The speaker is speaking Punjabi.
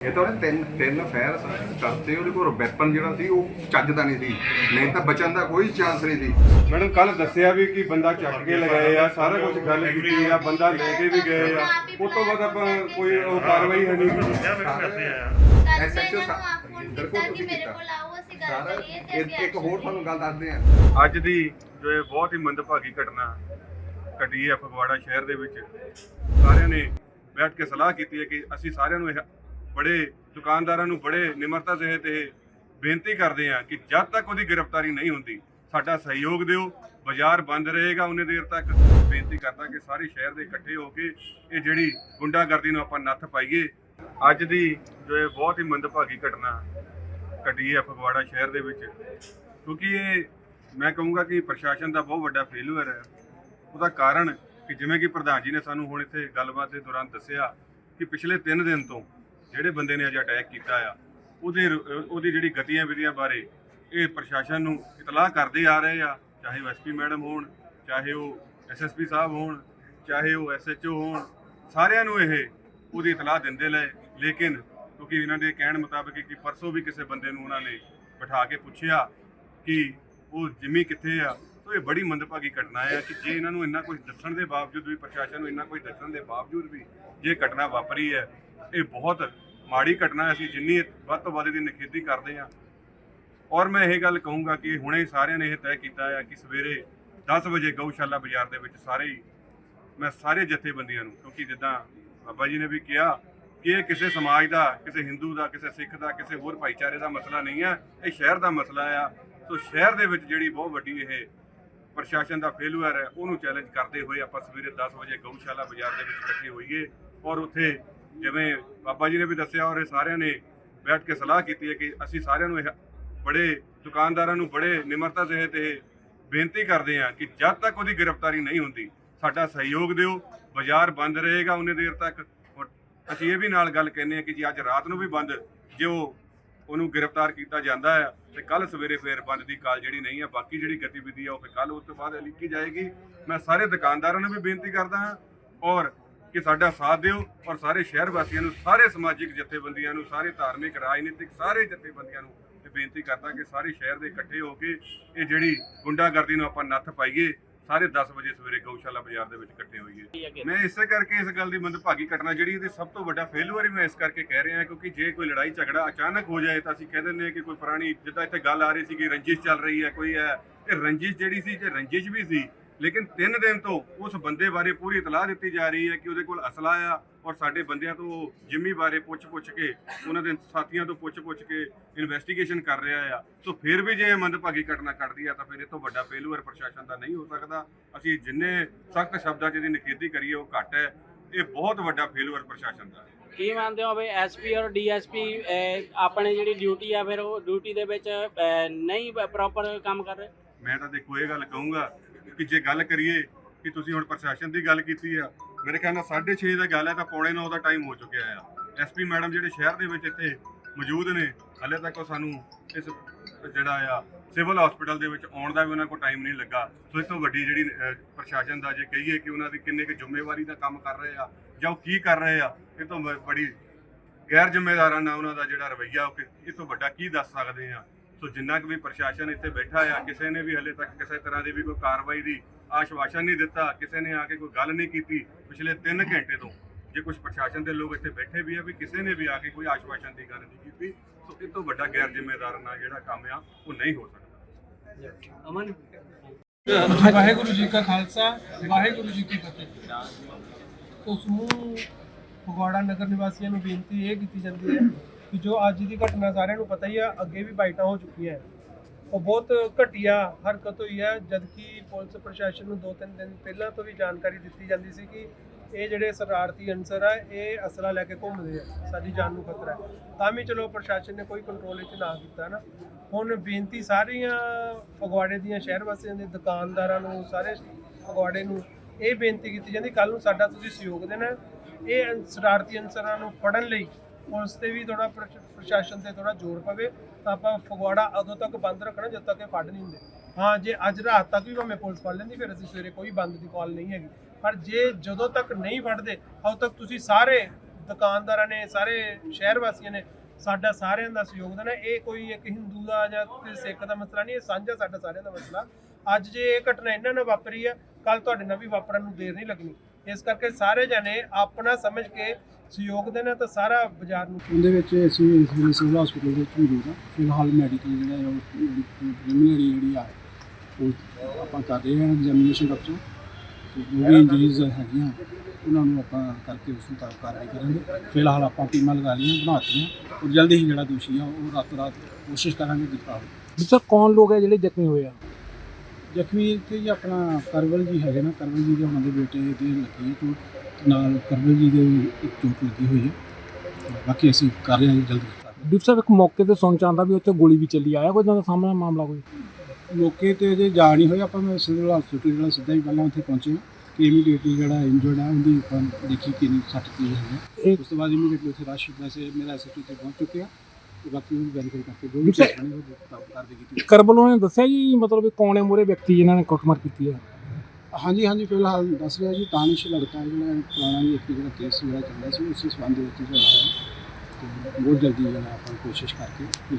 ਇਹ ਤਾਂ ਉਹਨੇ ਤਿੰਨ ਤਿੰਨ ਫੈਰ ਕਰਤੇ ਉਹਦੇ ਕੋਲ ਵੈਪਨ ਜਿਹੜਾ ਸੀ ਉਹ ਚੱਜਦਾ ਨਹੀਂ ਸੀ। ਨਹੀਂ ਤਾਂ ਬਚਣ ਦਾ ਕੋਈ ਚਾਂਸ ਨਹੀਂ ਸੀ। ਮੈਡਮ ਕੱਲ ਦੱਸਿਆ ਵੀ ਕਿ ਬੰਦਾ ਚੱਕ ਕੇ ਲਗਾਏ ਆ ਸਾਰਾ ਕੁਝ ਗੱਲ ਕੀਤੀ ਆ ਬੰਦਾ ਲੈ ਕੇ ਵੀ ਗਏ ਆ। ਉਸ ਤੋਂ ਬਾਅਦ ਆਪਾਂ ਕੋਈ ਉਹ ਕਾਰਵਾਈ ਹੈ ਨਹੀਂ। SHO ਫੋਨ ਇੰਦਰ ਕੀਤਾ ਕੋਲ ਕਿ ਵੀ ਮੇਰੇ ਕੀਤਾ। ਕੋਲ ਆਓ ਅਸੀਂ ਗੱਲ ਸਾਰਾ ਕਰੀਏ ਤੇ ਇੱਕ ਅਸੀਂ ਇੱਕ ਹੋਰ ਤੁਹਾਨੂੰ ਗੱਲ ਦੱਸਦੇ ਆ। ਅੱਜ ਦੀ ਜੋ ਇਹ ਬਹੁਤ ਹੀ ਮੰਦਭਾਗੀ ਘਟਨਾ ਘਟੀ ਹੈ ਫਗਵਾੜਾ ਸ਼ਹਿਰ ਦੇ ਵਿੱਚ। ਸਾਰਿਆਂ ਨੇ ਬੈਠ ਕੇ ਸਲਾਹ ਕੀਤੀ ਹੈ ਕਿ ਅਸੀਂ ਸਾਰਿਆਂ ਨੂੰ ਇਹ ਬੜੇ ਦੁਕਾਨਦਾਰਾਂ ਨੂੰ ਬੜੇ ਨਿਮਰਤਾ ਸਹਿਤ ਇਹ ਬੇਨਤੀ ਕਰਦੇ ਹਾਂ ਕਿ ਜਦ ਤੱਕ ਉਹਦੀ ਗ੍ਰਿਫਤਾਰੀ ਨਹੀਂ ਹੁੰਦੀ, ਸਾਡਾ ਸਹਿਯੋਗ ਦਿਓ, ਬਾਜ਼ਾਰ ਬੰਦ ਰਹੇਗਾ ਉਹਨੇ ਦੇਰ ਤੱਕ। ਬੇਨਤੀ ਕਰਦਾ ਕਿ ਸਾਰੇ ਸ਼ਹਿਰ ਦੇ ਇਕੱਠੇ ਹੋ ਕੇ ਇਹ ਜਿਹੜੀ ਗੁੰਡਾਗਰਦੀ ਨੂੰ ਆਪਾਂ ਨੱਥ ਪਾਈਏ। ਅੱਜ ਦੀ ਜੋ ਇਹ ਬਹੁਤ ਹੀ ਮੰਦਭਾਗੀ ਘਟਨਾ ਘਟੀ ਹੈ ਫਗਵਾੜਾ ਸ਼ਹਿਰ ਦੇ ਵਿੱਚ। ਕਿਉਂਕਿ ਇਹ ਮੈਂ ਕਹੂੰਗਾ ਕਿ ਪ੍ਰਸ਼ਾਸਨ ਦਾ ਬਹੁਤ ਵੱਡਾ ਫੇਲੂਅਰ ਹੈ। ਉਹਦਾ ਕਾਰਨ ਕਿ ਜਿਵੇਂ ਕਿ ਪ੍ਰਧਾਨ ਜੀ ਨੇ ਸਾਨੂੰ ਹੁਣ ਇੱਥੇ ਗੱਲਬਾਤ ਦੇ ਦੌਰਾਨ ਦੱਸਿਆ ਕਿ ਪਿਛਲੇ 3 ਦਿਨ ਤੋਂ ਜਿਹੜੇ ਬੰਦੇ ਨੇ ਅੱਜ ਅਟੈਕ ਕੀਤਾ ਆ, ਉਹਦੇ ਉਹਦੀ ਜਿਹੜੀ ਗਤੀਆਂ ਵਿਧੀਆਂ ਬਾਰੇ ਇਹ ਪ੍ਰਸ਼ਾਸਨ ਨੂੰ ਇਤਲਾਹ ਕਰਦੇ ਆ ਰਹੇ ਆ, ਚਾਹੇ ਉਹ ਐਸਪੀ ਮੈਡਮ ਹੋਣ, ਚਾਹੇ ਉਹ ਐਸਐਸਪੀ ਸਾਹਿਬ ਹੋਣ, ਚਾਹੇ ਉਹ ਐਸਐਚਓ ਹੋਣ, ਸਾਰਿਆਂ ਨੂੰ ਇਹ ਉਹਦੀ ਇਤਲਾਹ ਦਿੰਦੇ ਲਏ ਲੇਕਿਨ ਕਿਉਂਕਿ ਇਹਨਾਂ ਦੇ ਕਹਿਣ ਮੁਤਾਬਕ ਕਿ ਪਰਸੋਂ ਵੀ ਕਿਸੇ ਬੰਦੇ ਨੂੰ ਉਹਨਾਂ ਨੇ ਬਿਠਾ ਕੇ ਪੁੱਛਿਆ ਕਿ ਉਹ ਜਿਮੀ ਕਿੱਥੇ ਆ ਸੋ ਇਹ ਬੜੀ ਮੰਦਭਾਗੀ ਘਟਨਾ ਹੈ ਕਿ ਜੇ ਇਹਨਾਂ ਨੂੰ ਇੰਨਾ ਕੁਝ ਦੱਸਣ ਦੇ ਬਾਵਜੂਦ ਵੀ, ਪ੍ਰਸ਼ਾਸਨ ਨੂੰ ਇੰਨਾ ਕੁਝ ਦੱਸਣ ਦੇ ਬਾਵਜੂਦ ਵੀ ਜੇ ਘਟਨਾ ਵਾਪਰੀ ਹੈ, ਇਹ ਬਹੁਤ ਮਾੜੀ ਘਟਨਾ ਹੈ। ਅਸੀਂ ਜਿੰਨੀ ਵੱਧ ਤੋਂ ਵੱਧ ਦੀ ਨਿਖੇਧੀ ਕਰਦੇ ਹਾਂ। ਔਰ ਮੈਂ ਇਹ ਗੱਲ ਕਹੂੰਗਾ ਕਿ ਹੁਣੇ ਸਾਰਿਆਂ ਨੇ ਇਹ ਤੈਅ ਕੀਤਾ ਹੈ ਕਿ ਸਵੇਰੇ 10 ਵਜੇ ਗਊਸ਼ਾਲਾ ਬਾਜ਼ਾਰ ਦੇ ਵਿੱਚ ਸਾਰੇ ਹੀ, ਮੈਂ ਸਾਰੇ ਜਥੇਬੰਦੀਆਂ ਨੂੰ, ਕਿਉਂਕਿ ਜਿੱਦਾਂ ਬਾਬਾ ਜੀ ਨੇ ਵੀ ਕਿਹਾ ਕਿ ਇਹ ਕਿਸੇ ਸਮਾਜ ਦਾ, ਕਿਸੇ ਹਿੰਦੂ ਦਾ, ਕਿਸੇ ਸਿੱਖ ਦਾ, ਕਿਸੇ ਹੋਰ ਭਾਈਚਾਰੇ ਦਾ ਮਸਲਾ ਨਹੀਂ ਹੈ। ਇਹ ਸ਼ਹਿਰ ਦਾ ਮਸਲਾ ਆ। ਸੋ ਸ਼ਹਿਰ ਦੇ ਵਿੱਚ ਜਿਹੜੀ ਬਹੁਤ ਵੱਡੀ ਇਹ ਪ੍ਰਸ਼ਾਸਨ ਦਾ ਫੇਲੂਅਰ ਹੈ, ਉਹਨੂੰ ਚੈਲੰਜ ਕਰਦੇ ਹੋਏ ਆਪਾਂ ਸਵੇਰੇ 10 ਵਜੇ ਗਊਸ਼ਾਲਾ ਬਾਜ਼ਾਰ ਦੇ ਵਿੱਚ ਇਕੱਠੇ ਹੋਈਏ ਔਰ ਉੱਥੇ ਜਿਵੇਂ ਬਾਬਾ ਜੀ ਨੇ ਵੀ ਦੱਸਿਆ ਔਰ ਇਹ ਸਾਰਿਆਂ ਨੇ ਬੈਠ ਕੇ ਸਲਾਹ ਕੀਤੀ ਹੈ ਕਿ ਅਸੀਂ ਸਾਰਿਆਂ ਨੂੰ ਇਹ ਬੜੇ ਦੁਕਾਨਦਾਰਾਂ ਨੂੰ ਬੜੇ ਨਿਮਰਤਾ ਸਹਿਤ ਇਹ ਬੇਨਤੀ ਕਰਦੇ ਹਾਂ ਕਿ ਜਦ ਤੱਕ ਉਹਦੀ ਗ੍ਰਿਫਤਾਰੀ ਨਹੀਂ ਹੁੰਦੀ, ਸਾਡਾ ਸਹਿਯੋਗ ਦਿਓ, ਬਾਜ਼ਾਰ ਬੰਦ ਰਹੇਗਾ ਉਹਨੇ ਦੇਰ ਤੱਕ। ਔਰ ਅਸੀਂ ਇਹ ਵੀ ਨਾਲ ਗੱਲ ਕਹਿੰਦੇ ਹਾਂ ਕਿ ਜੀ ਅੱਜ ਰਾਤ ਨੂੰ ਵੀ ਬੰਦ, ਜੇ ਉਹ ਉਹਨੂੰ ਗ੍ਰਿਫਤਾਰ ਕੀਤਾ ਜਾਂਦਾ ਹੈ ਤੇ ਕੱਲ ਸਵੇਰੇ ਫੇਰ ਬੰਦ ਦੀ ਕਾਲ ਜਿਹੜੀ ਨਹੀਂ ਹੈ, ਬਾਕੀ ਜਿਹੜੀ ਗਤੀਵਿਧੀ ਹੈ ਉਹ ਫਿਰ ਕੱਲ ਉਸ ਤੋਂ ਬਾਅਦ ਲਿਖੀ ਜਾਏਗੀ। ਮੈਂ ਸਾਰੇ ਦੁਕਾਨਦਾਰਾਂ ਨੂੰ ਵੀ ਬੇਨਤੀ ਕਰਦਾ ਹਾਂ ਔਰ ਕਿ ਸਾਡਾ ਸਾਥ ਦਿਓ ਔਰ ਸਾਰੇ ਸ਼ਹਿਰ ਵਾਸੀਆਂ ਨੂੰ, ਸਾਰੇ ਸਮਾਜਿਕ ਜਥੇਬੰਦੀਆਂ ਨੂੰ, ਸਾਰੇ ਧਾਰਮਿਕ, ਰਾਜਨੀਤਿਕ ਸਾਰੇ ਜਥੇਬੰਦੀਆਂ ਨੂੰ ਇਹ ਬੇਨਤੀ ਕਰਦਾ ਕਿ ਸਾਰੇ ਸ਼ਹਿਰ ਦੇ ਇਕੱਠੇ ਹੋ ਕੇ ਇਹ ਜਿਹੜੀ ਗੁੰਡਾਗਰਦੀ ਨੂੰ ਆਪਾਂ ਨੱਥ ਪਾਈਏ ਸਾਰੇ 10 ਵਜੇ ਸਵੇਰੇ ਗਊਸ਼ਾਲਾ ਬਾਜ਼ਾਰ ਦੇ ਵਿੱਚ ਇਕੱਠੇ ਹੋਈਏ। ਮੈਂ ਇਸੇ ਕਰਕੇ ਇਸ ਗੱਲ ਦੀ ਮੰਦਭਾਗੀ ਘਟਨਾ ਜਿਹੜੀ ਇਹਦੀ ਸਭ ਤੋਂ ਵੱਡਾ ਫੇਲੂਅਰ ਹੀ ਮੈਂ ਇਸ ਕਰਕੇ ਕਹਿ ਰਿਹਾ ਕਿਉਂਕਿ ਜੇ ਕੋਈ ਲੜਾਈ ਝਗੜਾ ਅਚਾਨਕ ਹੋ ਜਾਏ ਤਾਂ ਅਸੀਂ ਕਹਿ ਦਿੰਦੇ ਹਾਂ ਕਿ ਕੋਈ ਪੁਰਾਣੀ ਜਿੱਦਾਂ ਇੱਥੇ ਗੱਲ ਆ ਰਹੀ ਸੀ ਕਿ ਰੰਜਿਸ਼ ਚੱਲ ਰਹੀ ਹੈ ਕੋਈ ਹੈ। ਇਹ ਰੰਜਿਸ਼ ਜਿਹੜੀ ਸੀ ਜੇ ਰੰਜਿਸ਼ ਵੀ ਸੀ ਲੇਕਿਨ 3 ਦਿਨ ਤੋਂ ਉਸ ਬੰਦੇ ਬਾਰੇ ਪੂਰੀ ਇਤਲਾਹ ਦਿੱਤੀ ਜਾ ਰਹੀ ਹੈ ਕਿ ਉਹਦੇ ਕੋਲ ਅਸਲਾ ਆ ਔਰ ਸਾਡੇ ਬੰਦਿਆਂ ਤੋਂ ਜਿੰਮੀ ਬਾਰੇ ਪੁੱਛ-ਪੁੱਛ ਕੇ ਉਹਨਾਂ ਦੇ ਸਾਥੀਆਂ ਤੋਂ ਪੁੱਛ-ਪੁੱਛ ਕੇ ਇਨਵੈਸਟੀਗੇਸ਼ਨ ਕਰ ਰਿਹਾ ਆ। ਸੋ ਫਿਰ ਵੀ ਜੇ ਇਹ ਮੰਦਭਾਗੀ ਘਟਨਾ ਘਟਦੀ ਆ ਤਾਂ ਫਿਰ ਇਹ ਤੋਂ ਵੱਡਾ ਫੇਲੂਅਰ ਪ੍ਰਸ਼ਾਸਨ ਦਾ ਨਹੀਂ ਹੋ ਸਕਦਾ। ਅਸੀਂ ਜਿੰਨੇ ਸਖਤ ਸ਼ਬਦਾਂ 'ਚ ਇਹਦੀ ਨਿਖੇਧੀ ਕਰੀਏ ਉਹ ਘੱਟ ਹੈ। ਇਹ ਬਹੁਤ ਵੱਡਾ ਫੇਲੂਅਰ ਪ੍ਰਸ਼ਾਸਨ ਦਾ। ਹੈ ਕੀ ਮੰਨਦੇ ਹੋ ਵੀ ਐਸਪੀ ਔਰ ਡੀਐਸਪੀ ਆਪਣੇ ਜਿਹੜੀ ਡਿਊਟੀ ਆ ਫਿਰ ਉਹ ਡਿਊਟੀ ਦੇ ਵਿੱਚ ਨਹੀਂ ਪ੍ਰੋਪਰ ਕੰਮ ਕਰ ਰਹੇ? ਮੈਂ ਤਾਂ ਦੇਖੋ ਇਹ ਗੱਲ ਕਹੂੰਗਾ ਕਿ ਜੇ ਗੱਲ ਕਰੀਏ ਕਿ ਤੁਸੀਂ ਹੁਣ ਪ੍ਰਸ਼ਾਸਨ ਦੀ ਗੱਲ ਕੀਤੀ ਆ, ਮੇਰੇ ਖਿਆਲ ਨਾਲ 6:30 ਦਾ ਗੱਲ ਹੈ ਤਾਂ ਪੌਣੇ 9 ਦਾ ਟਾਈਮ ਹੋ ਚੁੱਕਿਆ ਆ। ਐਸਪੀ ਮੈਡਮ ਜਿਹੜੇ ਸ਼ਹਿਰ ਦੇ ਵਿੱਚ ਇੱਥੇ ਮੌਜੂਦ ਨੇ, ਹਲੇ ਤੱਕ ਉਹ ਸਾਨੂੰ ਇਸ ਜਿਹੜਾ ਆ ਸਿਵਲ ਹਸਪੀਟਲ ਦੇ ਵਿੱਚ ਆਉਣ ਦਾ ਵੀ ਉਹਨਾਂ ਕੋਲ ਟਾਈਮ ਨਹੀਂ ਲੱਗਾ। ਸੋ ਇਸ ਤੋਂ ਵੱਡੀ ਜਿਹੜੀ ਪ੍ਰਸ਼ਾਸਨ ਦਾ ਜੇ ਕਹੀਏ ਕਿ ਉਹਨਾਂ ਦੀ ਕਿੰਨੇ ਕੁ ਜ਼ਿੰਮੇਵਾਰੀ ਦਾ ਕੰਮ ਕਰ ਰਹੇ ਆ, ਜਾਂ ਉਹ ਕੀ ਕਰ ਰਹੇ ਆ, ਇਹ ਤੋਂ ਬ- ਬੜੀ ਗੈਰ ਜ਼ਿੰਮੇਦਾਰਾਂ ਨਾਲ ਉਹਨਾਂ ਦਾ ਜਿਹੜਾ ਰਵੱਈਆ, ਉਹ ਕਿ- ਇਹ ਤੋਂ ਵੱਡਾ ਕੀ ਦੱਸ ਸਕਦੇ ਆ। ਸੋ ਜਿੰਨਾ ਕੁ ਵੀ ਪ੍ਰਸ਼ਾਸਨ ਇੱਥੇ ਬੈਠਾ ਆ ਕਿਸੇ ਨੇ ਵੀ ਹਲੇ ਤੱਕ ਕਿਸੇ ਤਰ੍ਹਾਂ ਦੀ ਵੀ ਕੋਈ ਕਾਰਵਾਈ ਦੀ ਆਸ਼ਵਾਸਨ ਨਹੀਂ ਦਿੱਤਾ ਕਿਸੇ ਨੇ ਆ ਕੇ ਕੋਈ ਗੱਲ ਨਹੀਂ ਕੀਤੀ ਪਿਛਲੇ 3 ਘੰਟੇ ਤੋਂ ਜੇ ਕੁਝ ਪ੍ਰਸ਼ਾਸਨ ਦੇ ਲੋਕ ਇੱਥੇ ਬੈਠੇ ਵੀ ਆ ਵੀ ਕਿਸੇ ਨੇ ਵੀ ਆ ਕੇ ਕੋਈ ਆਸ਼ਵਾਸਨ ਦੀ ਗੱਲ ਨਹੀਂ ਕੀਤੀ ਸੋ ਇਹ ਤੋਂ ਵੱਡਾ ਗੈਰ ਜ਼ਿੰਮੇਦਾਰਾਨਾ ਜਿਹੜਾ ਕੰਮ ਆ ਉਹ ਨਹੀਂ ਹੋ ਸਕਦਾ। ਅਮਨ? ਵਾਹਿਗੁਰੂ ਜੀ ਕਾ ਖਾਲਸਾ ਵਾਹਿਗੁਰੂ ਜੀ ਕੀ ਫਤਿਹ। ਸੋ ਸਮੂਹ ਫਗਵਾੜਾ ਨਗਰ ਨਿਵਾਸੀਆਂ ਨੂੰ ਬੇਨਤੀ ਇਹ ਕੀਤੀ ਜਾਂਦੀ ਹੈ ਕਿ ਜੋ ਅੱਜ ਦੀ ਘਟਨਾ ਸਾਰਿਆਂ ਨੂੰ ਪਤਾ ਹੀ ਆ, ਅੱਗੇ ਵੀ ਬਾਈਟਾਂ ਹੋ ਚੁੱਕੀਆਂ ਹੈ ਉਹ ਬਹੁਤ ਘਟੀਆ ਹਰਕਤ ਹੋਈ ਹੈ ਜਦਕਿ ਪੁਲਿਸ ਪ੍ਰਸ਼ਾਸਨ ਨੂੰ ਦੋ ਤਿੰਨ ਦਿਨ ਪਹਿਲਾਂ ਤੋਂ ਵੀ ਜਾਣਕਾਰੀ ਦਿੱਤੀ ਜਾਂਦੀ ਸੀ ਕਿ ਇਹ ਜਿਹੜੇ ਸ਼ਰਾਰਤੀ ਅਨਸਰ ਆ, ਇਹ ਅਸਲਾ ਲੈ ਕੇ ਘੁੰਮਦੇ ਆ, ਸਾਡੀ ਜਾਨ ਨੂੰ ਖਤਰਾ ਹੈ ਤਾਂ ਵੀ ਚਲੋ ਪ੍ਰਸ਼ਾਸਨ ਨੇ ਕੋਈ ਕੰਟਰੋਲ ਵਿੱਚ ਨਾ ਕੀਤਾ ਨਾ। ਹੁਣ ਬੇਨਤੀ ਸਾਰੀਆਂ ਫਗਵਾੜੇ ਦੀਆਂ ਸ਼ਹਿਰ ਵਾਸੀਆਂ ਦੇ ਦੁਕਾਨਦਾਰਾਂ ਨੂੰ, ਸਾਰੇ ਫਗਵਾੜੇ ਨੂੰ ਇਹ ਬੇਨਤੀ ਕੀਤੀ ਜਾਂਦੀ ਕੱਲ ਨੂੰ ਸਾਡਾ ਤੁਸੀਂ ਸਹਿਯੋਗ ਦੇਣਾ। ਇਹ ਸ਼ਰਾਰਤੀ ਅਨਸਰਾਂ ਨੂੰ ਫੜਨ ਲਈ ਪੁਲਿਸ ਤੇ ਵੀ ਥੋੜਾ ਪ੍ਰਸ਼ਾਸਨ ਤੇ ਥੋੜਾ ਜ਼ੋਰ ਪਵੇ, ਤਾਂ ਆਪਾਂ ਫਗਵਾੜਾ ਉਦੋਂ ਤੱਕ ਬੰਦ ਰੱਖਣਾ, ਜਦ ਤੱਕ ਇਹ ਫੜ ਨਹੀਂ ਹੁੰਦੇ। ਹਾਂ, ਜੇ ਅੱਜ ਰਾਤ ਤੱਕ ਵੀ ਭਾਵੇਂ ਪੁਲਿਸ ਫੜ ਲੈਂਦੀ, ਫਿਰ ਅਸੀਂ ਸਵੇਰੇ ਕੋਈ ਬੰਦ ਦੀ ਕਾਲ ਨਹੀਂ ਹੈਗੀ। ਪਰ ਜੇ ਜਦੋਂ ਤੱਕ ਨਹੀਂ ਫੜਦੇ, ਉਦੋਂ ਤੱਕ ਤੁਸੀਂ ਸਾਰੇ ਦੁਕਾਨਦਾਰਾਂ ਨੇ, ਸਾਰੇ ਸ਼ਹਿਰ ਵਾਸੀਆਂ ਨੇ, ਸਾਡਾ ਸਾਰਿਆਂ ਦਾ ਸਹਿਯੋਗ ਦੇਣਾ। ਇਹ ਕੋਈ ਇੱਕ ਹਿੰਦੂ ਦਾ ਜਾਂ ਕਿਸੇ ਸਿੱਖ ਦਾ ਮਸਲਾ ਨਹੀਂ, ਇਹ ਸਾਂਝਾ ਸਾਡਾ ਸਾਰਿਆਂ ਦਾ ਮਸਲਾ। ਅੱਜ ਜੇ ਇਹ ਘਟਨਾ ਇਹਨਾਂ ਨਾਲ ਵਾਪਰੀ ਆ ਕੱਲ ਤੁਹਾਡੇ ਨਾਲ ਵੀ ਵਾਪਰਨ ਨੂੰ ਦੇਰ ਨਹੀਂ ਲੱਗਣੀ। ਇਸ ਕਰਕੇ ਸਾਰੇ ਜਣੇ ਆਪਣਾ ਸਮਝ ਕੇ ਸਹਿਯੋਗ ਦੇਣਾ ਤਾਂ ਸਾਰਾ ਬਾਜ਼ਾਰ ਨੂੰ ਉਹਦੇ ਵਿੱਚ ਅਸੀਂ ਇਸ ਵੇਲੇ ਸਿਵਲ ਹਸਪੀਟਲ ਦੇ ਵਿੱਚ ਮੌਜੂਦ ਹਾਂ ਫਿਲਹਾਲ ਮੈਡੀਕਲ ਜਿਹੜਾ ਹੈ ਉਹ ਜਿਹੜੀ ਪ੍ਰੀਲਿਮਿਨਰੀ ਜਿਹੜੀ ਆ ਉਹ ਆਪਾਂ ਕਰ ਰਹੇ ਹਾਂ ਐਗਜ਼ਾਮੀਨੇਸ਼ਨ ਡਾਕਟਰ ਤੇ। ਜੋ ਵੀ ਇੰਜਰੀਜ਼ ਹੈਗੀਆਂ ਉਹਨਾਂ ਨੂੰ ਆਪਾਂ ਕਰਕੇ ਉਸ ਮੁਤਾਬਕ ਕਾਰਵਾਈ ਕਰਾਂਗੇ। ਫਿਲਹਾਲ ਆਪਾਂ ਟੀਮਾਂ ਲਗਾ ਲਈਆਂ ਬਣਾਤੀਆਂ ਔਰ ਜਲਦੀ ਹੀ ਜਿਹੜਾ ਦੋਸ਼ੀ ਆ ਉਹ ਰਾਤੋਂ ਰਾਤ ਕੋਸ਼ਿਸ਼ ਕਰਾਂਗੇ ਗ੍ਰਿਫਤਾਰ ਸਰ ਕੌਣ ਲੋਕ ਹੈ ਜਿਹੜੇ ਜ਼ਖਮੀ ਹੋਏ ਆ। ਜ਼ਖਮੀ ਤੇ ਜੀ ਆਪਣਾ ਕਰਵਲ ਜੀ ਹੈਗੇ ਨਾ ਕਰਵਲ ਜੀ ਦੇ ਉਹਨਾਂ ਦੇ ਬੇਟੇ ਦੇ ਲੱਗੀ ਹੈ ਚੋਟ ਨਾਲ ਕਰਵਲ ਜੀ ਦੇ ਇੱਕ ਚੋਟ ਲੱਗੀ ਹੋਈ ਹੈ। ਬਾਕੀ ਅਸੀਂ ਕਰ ਰਹੇ ਹਾਂ ਜੀ ਜਲਦੀ ਡਿਪ ਸਾਹਿਬ ਇੱਕ ਮੌਕੇ ਤੇ ਸੁਣ ਚਾਹੁੰਦਾ ਵੀ ਉੱਥੇ ਗੋਲੀ ਵੀ ਚੱਲੀ ਆਇਆ ਕੋਈ ਦਾ ਸਾਹਮਣੇ ਮਾਮਲਾ ਕੋਈ? ਮੌਕੇ ਤੇ ਜੇ ਜਾ ਨਹੀਂ ਹੋਇਆ ਆਪਾਂ ਸਿਵਲ ਹਸਪੀਟਲ ਜਿਹੜਾ ਸਿੱਧਾ ਹੀ ਪਹਿਲਾਂ ਉੱਥੇ ਪਹੁੰਚੇ ਕਿ ਇਮੀਡੀਏਟਲੀ ਜਿਹੜਾ ਇੰਜਰਡ ਹੈ ਉਹਦੀ ਆਪਾਂ ਦੇਖੀ ਕਿ ਨਹੀਂ ਸੱਟ ਕੀ ਹੈ ਉਸ ਤੋਂ ਬਾਅਦ ਇਮੀਡੀਏਟਲੀ ਉੱਥੇ ਰਸ਼ ਵੈਸੇ ਮੇਰਾ ਐਸਐਚਓ ਤੇ ਪਹੁੰਚ ਚੁੱਕਿਆ। ਤੇ ਬਾਕੀ ਵੈਰੀਫਾਈ ਕਰਕੇ ਜੋ ਵੀ ਸਰ- ਉਹ ਕਰ ਕਰਬਲੋਂ ਨੇ ਦੱਸਿਆ ਜੀ ਮਤਲਬ ਵੀ ਕੌਣ ਹੈ ਮੂਹਰੇ ਵਿਅਕਤੀ ਜਿਨ੍ਹਾਂ ਨੇ ਕੁੱਟਮਾਰ ਕੀਤੀ ਹੈ? ਹਾਂਜੀ ਹਾਂਜੀ ਫਿਲਹਾਲ ਦੱਸ ਰਿਹਾ ਜੀ ਤਾਨਿਸ਼ ਲੜਕਾ ਹੈ ਜਿਹੜਾ ਪੁਰਾਣਾ ਇੱਕ ਜਿਹੜਾ ਕੇਸ ਜਿਹੜਾ ਚੱਲਦਾ ਸੀ ਉਸੇ ਸੰਬੰਧ ਵਿੱਚ ਜਿਹੜਾ ਹੈ। ਤੇ ਬਹੁਤ ਜਲਦੀ ਜਿਹੜਾ ਆਪਾਂ ਕੋਸ਼ਿਸ਼ ਕਰਕੇ ਇਸ